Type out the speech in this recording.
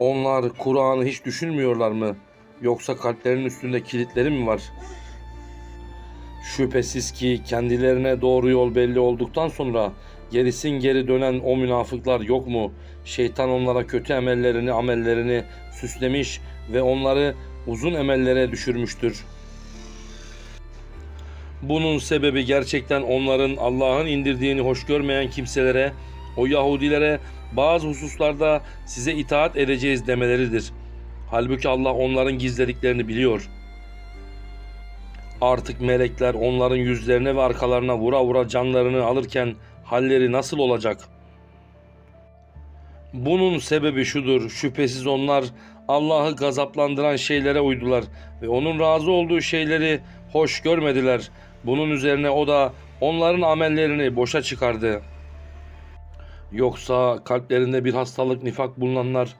Onlar Kur'an'ı hiç düşünmüyorlar mı? Yoksa kalplerinin üstünde kilitleri mi var? Şüphesiz ki kendilerine doğru yol belli olduktan sonra gerisin geri dönen o münafıklar yok mu? Şeytan onlara kötü emellerini, amellerini süslemiş ve onları uzun emellere düşürmüştür. Bunun sebebi gerçekten onların Allah'ın indirdiğini hoş görmeyen kimselere, o Yahudilere bazı hususlarda size itaat edeceğiz demeleridir. Halbuki Allah onların gizlediklerini biliyor. Artık melekler onların yüzlerine ve arkalarına vura vura canlarını alırken halleri nasıl olacak? Bunun sebebi şudur, şüphesiz onlar Allah'ı gazaplandıran şeylere uydular ve onun razı olduğu şeyleri hoş görmediler. Bunun üzerine o da onların amellerini boşa çıkardı. Yoksa kalplerinde bir hastalık, nifak bulunanlar